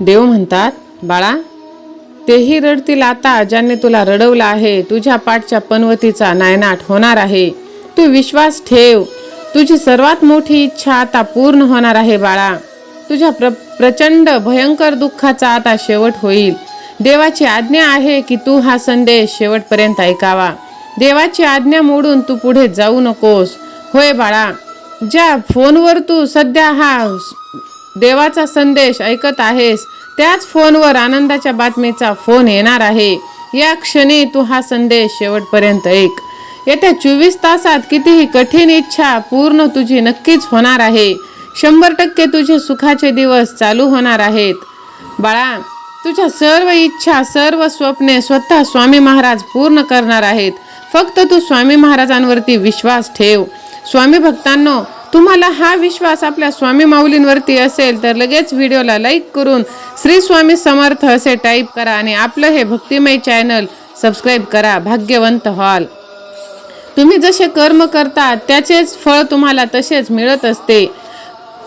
देव म्हणतात बाळा तेही रडतील आता ज्यांनी तुला रडवलं आहे तुझ्या पाठच्या पनवतीचा नायनाट होणार आहे. तू विश्वास ठेव. तुझी सर्वात मोठी इच्छा आता पूर्ण होणार आहे बाळा. तुझ्या प्र प्रचंड भयंकर दुःखाचा आता शेवट होईल. देवाची आज्ञा आहे की तू हा संदेश शेवटपर्यंत ऐकावा. देवाची आज्ञा मोडून तू पुढे जाऊ नकोस. होय बाळा. ज्या फोनवर तू सध्या हा देवाचा संदेश ऐकत आहेस त्याच फोनवर आनंदाच्या बातमीचा फोन येणार आहे. या क्षणी तू हा संदेश शेवटपर्यंत ऐक. येत्या चोवीस तासात कितीही कठीण इच्छा पूर्ण तुझी नक्कीच होणार आहे. शंभर टक्के तुझे सुखाचे दिवस चालू होणार आहेत. बाळा तुझ्या सर्व इच्छा सर्व स्वप्ने स्वतः स्वामी महाराज पूर्ण करणार आहेत. फक्त तू स्वामी महाराजांवरती विश्वास ठेव. स्वामी भक्तांनो तुम्हाला हा विश्वास आपल्या स्वामी माऊलींवरती असेल तर लगेच व्हिडिओला लाईक करून श्री स्वामी समर्थ असे टाईप करा आणि आपलं हे भक्तिमय चॅनल सबस्क्राईब करा भाग्यवंत व्हाल. तुम्ही जसे कर्म करता त्याचेच फळ तुम्हाला तसेच मिळत असते.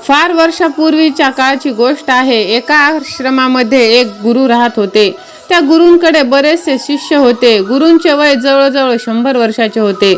फार वर्षापूर्वीच्या काळची गोष्ट आहे एका आश्रमामध्ये एक गुरु राहत होते. त्या गुरूंकडे बरेचसे शिष्य होते. गुरूंचे वय जवळजवळ शंभर वर्षाचे होते.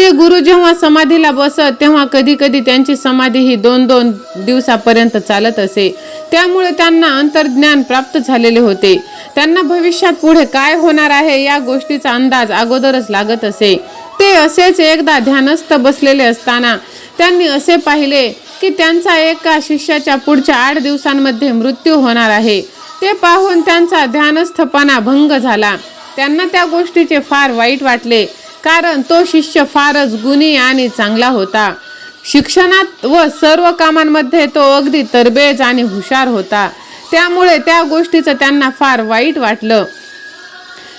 ते गुरु जेव्हा समाधीला बसत तेव्हा कधी कधी त्यांची समाधी ही दोन दोन दिवसापर्यंत चालत असे. त्यामुळे त्यांना अंतर्ज्ञान प्राप्त झालेले होते. त्यांना भविष्यात पुढे काय होणार आहे या गोष्टीचा अंदाज अगोदरच लागत असे. ते असेच एकदा ध्यानस्थ बसलेले असताना त्यांनी असे पाहिले की त्यांचा एका शिष्याच्या पुढच्या आठ दिवसांमध्ये मृत्यू होणार आहे. ते पाहून त्यांचा ध्यानस्थपणा भंग झाला. त्यांना त्या गोष्टीचे फार वाईट वाटले. कारण तो शिष्य फारच गुणी आणि चांगला होता. शिक्षणात व सर्व कामांमध्ये तो अगदी तरबेज आणि हुशार होता. त्यामुळे त्या गोष्टीचं त्यांना फार वाईट वाटलं.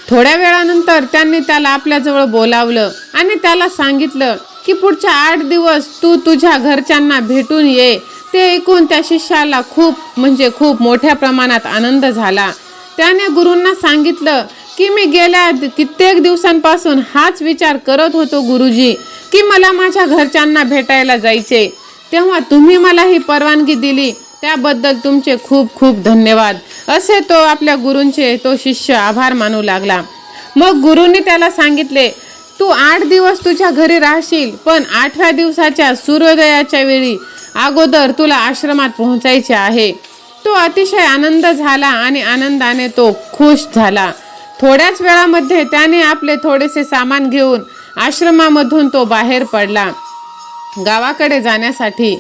थोड्या वेळानंतर त्यांनी त्याला आपल्याजवळ बोलावलं आणि त्याला सांगितलं की पुढच्या आठ दिवस तू तुझ्या घरच्यांना भेटून ये. ते ऐकून त्या शिष्याला खूप म्हणजे खूप मोठ्या प्रमाणात आनंद झाला. त्याने गुरूंना सांगितलं की मी गेल्या कित्येक दिवसांपासून हाच विचार करत होतो गुरुजी की मला माझ्या घरच्यांना भेटायला जायचे. तेव्हा तुम्ही मला ही परवानगी दिली त्याबद्दल तुमचे खूप खूप धन्यवाद. असे तो आपल्या गुरूंचे तो शिष्य आभार मानू लागला. मग गुरुंनी त्याला सांगितले तू आठ दिवस तुझ्या घरी राहशील पण आठव्या दिवसाच्या सूर्योदयाच्या वेळी अगोदर तुला आश्रमात पोहोचायचे आहे. तो अतिशय आनंद झाला आणि आनंदाने तो खुश झाला. थोड्याच वेळामध्ये त्याने आपले थोडेसे सामान घेऊन आश्रमामधून तो बाहेर पडला. गावाकडे जाण्यासाठी.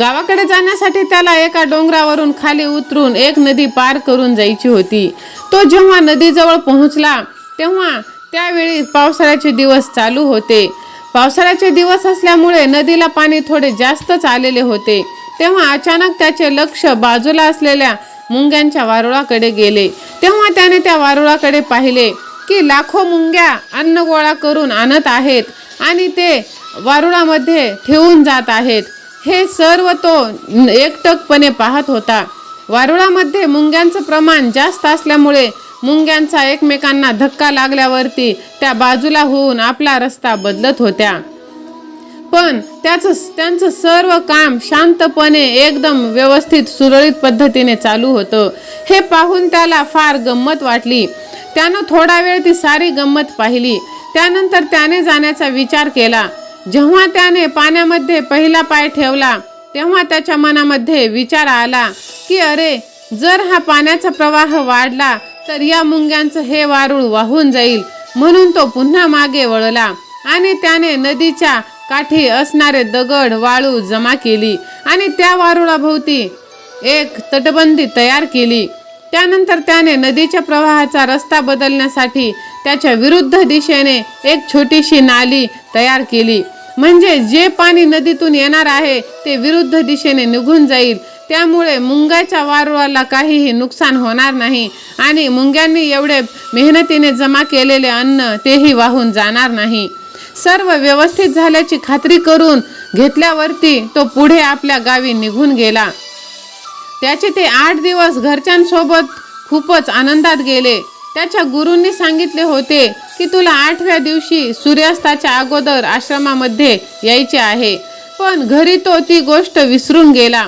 गावाकडे जाण्यासाठी त्याला एका डोंगरावरून खाली उतरून एक नदी पार करून जायची होती. तो जेव्हा नदीजवळ पोहोचला तेव्हा त्यावेळी पावसाळ्याचे दिवस चालू होते. पावसाळ्याचे दिवस असल्यामुळे नदीला पाणी थोडे जास्तच आलेले होते. तेव्हा अचानक त्याचे लक्ष बाजूला असलेल्या मुंग्यांच्या वारुळाकडे गेले. तेव्हा त्याने त्या वारुळाकडे पाहिले की लाखो मुंग्या अन्न गोळा करून आणत आहेत आणि ते वारुळामध्ये ठेवून जात आहेत. हे सर्व तो एकटकपणे पाहत होता. वारुळामध्ये मुंग्यांचं प्रमाण जास्त असल्यामुळे मुंग्यांचा एकमेकांना धक्का लागल्यावरती त्या बाजूला होऊन आपला रस्ता बदलत होत्या. पण त्याचं त्यांचं सर्व काम शांतपणे एकदम व्यवस्थित सुरळीत पद्धतीने चालू होतं. हे पाहून त्याला फार गंमत वाटली. त्यानं थोडा वेळ ती सारी गंमत पाहिली. त्यानंतर त्याने जाण्याचा विचार केला. जेव्हा त्याने पाण्यामध्ये पहिला पाय ठेवला तेव्हा त्याच्या मनामध्ये विचार आला की अरे जर हा पाण्याचा प्रवाह वाढला तर या मुंग्यांचं हे वारूळ वाहून जाईल. म्हणून तो पुन्हा मागे वळला आणि त्याने नदीच्या काठी असणारे दगड वाळू जमा केली आणि त्या वारुळाभोवती एक तटबंदी तयार केली. त्यानंतर त्याने नदीच्या प्रवाहाचा रस्ता बदलण्यासाठी त्याच्या विरुद्ध दिशेने एक छोटीशी नाली तयार केली. म्हणजे जे पाणी नदीतून येणार आहे ते विरुद्ध दिशेने निघून जाईल. त्यामुळे मुंग्याच्या वारुळाला काहीही नुकसान होणार नाही आणि मुंग्यांनी एवढे मेहनतीने जमा केलेले अन्न तेही वाहून जाणार नाही. सर्व व्यवस्थित झाल्याची खात्री करून घेतल्यावरती तो पुढे आपल्या गावी निघून गेला. त्याचे ते आठ दिवस घरच्यांसोबत खूपच आनंदात गेले. त्याच्या गुरूंनी सांगितले होते की तुला आठव्या दिवशी सूर्यास्ताच्या अगोदर आश्रमामध्ये यायचे आहे. पण घरी तो ती गोष्ट विसरून गेला.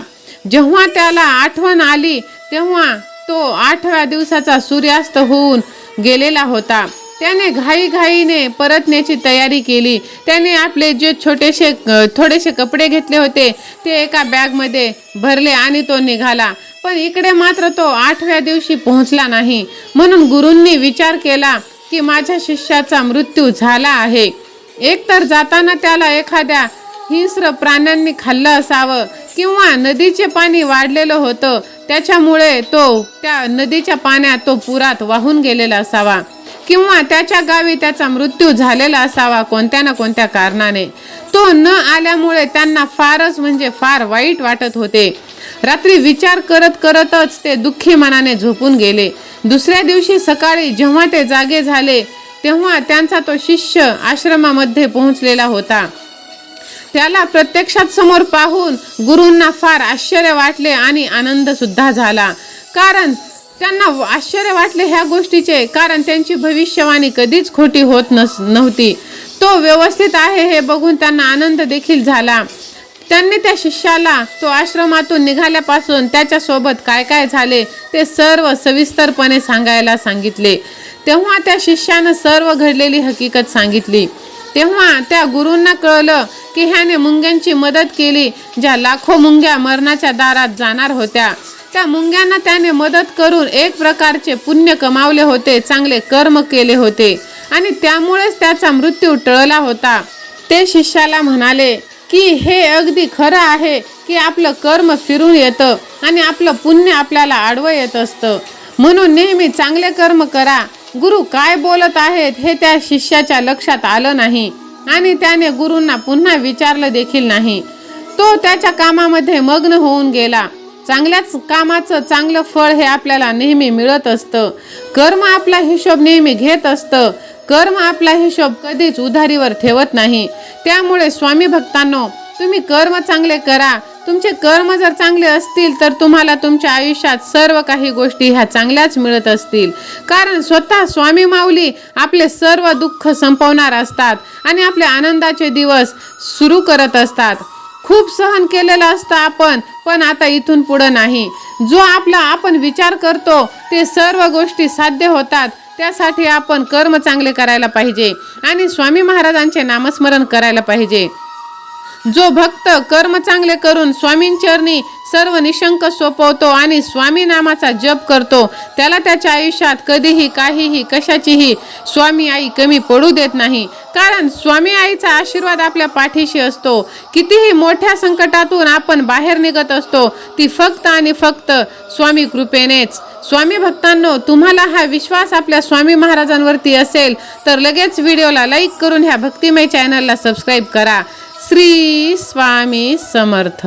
जेव्हा त्याला आठवण आली तेव्हा तो आठव्या दिवसाचा सूर्यास्त होऊन गेलेला होता. त्याने घाईघाईने परतण्याची तयारी केली. त्याने आपले जे छोटेसे थोडेसे कपडे घेतले होते ते एका बॅगमध्ये भरले आणि तो निघाला. पण इकडे मात्र तो आठव्या दिवशी पोहोचला नाही. म्हणून गुरूंनी विचार केला की माझ्या शिष्याचा मृत्यू झाला आहे. एकतर जाताना त्याला एखाद्या हिंस्र प्राण्यांनी खाल्लं असावं किंवा नदीचे पाणी वाढलेलं होतं त्याच्यामुळे तो त्या नदीच्या पाण्यात तो पुरात वाहून गेलेला असावा. किंवा त्याच्या गावी त्याचा मृत्यू झालेला असावा कोणत्या ना कोणत्या कारणाने. तो न आल्यामुळे त्यांना फारच म्हणजे फार वाईट वाटत होते. रात्री विचार करत करतच ते दुःखी मनाने झोपून गेले. दुसऱ्या दिवशी सकाळी जेव्हा ते जागे झाले तेव्हा त्यांचा तो शिष्य आश्रमामध्ये पोहोचलेला होता. त्याला प्रत्यक्षात समोर पाहून गुरूंना फार आश्चर्य वाटले आणि आनंद सुद्धा झाला. कारण त्यांना आश्चर्य वाटले ह्या गोष्टीचे कारण त्यांची भविष्यवाणी कधीच खोटी होत नस नव्हती. तो व्यवस्थित आहे हे बघून त्यांना आनंद देखील झाला. त्यांनी त्या शिष्याला तो आश्रमातून निघाल्यापासून त्याच्यासोबत काय काय झाले ते सर्व सविस्तरपणे सांगायला सांगितले. तेव्हा त्या शिष्यानं सर्व घडलेली हकीकत सांगितली. तेव्हा त्या गुरूंना कळलं की ह्याने मुंग्यांची मदत केली ज्या लाखो मुंग्या मरणाच्या दारात जाणार होत्या. त्या मुंग्यांना त्याने मदत करून एक प्रकारचे पुण्य कमावले होते चांगले कर्म केले होते आणि त्यामुळेच त्याचा मृत्यू टळला होता. ते शिष्याला म्हणाले की हे अगदी खरं आहे की आपलं कर्म फिरून येतं आणि आपलं पुण्य आपल्याला आडवं येत असतं. म्हणून नेहमी चांगले कर्म करा. गुरु काय बोलत आहेत हे त्या शिष्याच्या लक्षात आलं नाही आणि त्याने गुरूंना पुन्हा विचारलं देखील नाही. तो त्याच्या कामामध्ये मग्न होऊन गेला. चांगल्याच कामाचं चांगलं फळ हे आपल्याला नेहमी मिळत असतं. कर्म आपला हिशोब नेहमी घेत असतं. कर्म आपला हिशोब कधीच उधारीवर ठेवत नाही. त्यामुळे स्वामी भक्तांनो तुम्ही कर्म चांगले करा. तुमचे कर्म जर चांगले असतील तर तुम्हाला तुमच्या आयुष्यात सर्व काही गोष्टी ह्या चांगल्याच मिळत असतील. कारण स्वतः स्वामी माऊली आपले सर्व दुःख संपवणार असतात आणि आपले आनंदाचे दिवस सुरू करत असतात. खूप सहन केलेलं असतं आपण पण आता इथून पुढं नाही. जो आपला आपण विचार करतो ते सर्व गोष्टी साध्य होतात. त्यासाठी आपण कर्म चांगले करायला पाहिजे आणि स्वामी महाराजांचे नामस्मरण करायला पाहिजे. जो भक्त कर्म चांगले करून स्वामींचरणी सर्व निशंक सोपवतो आणि स्वामी नामाचा जप करतो त्याला त्याच्या आयुष्यात कधीही काहीही कशाचीही स्वामी आई कमी पडू देत नाही. कारण स्वामी आईचा आशीर्वाद आपल्या पाठीशी असतो. कितीही मोठ्या संकटातून आपण बाहेर निघत असतो ती फक्त आणि फक्त स्वामी कृपेनेच. स्वामी भक्तांनो तुम्हाला हा विश्वास आपल्या स्वामी महाराजांवरती असेल तर लगेच व्हिडिओला लाईक करून ह्या भक्तिमय चॅनलला सबस्क्राईब करा. श्री स्वामी समर्थ.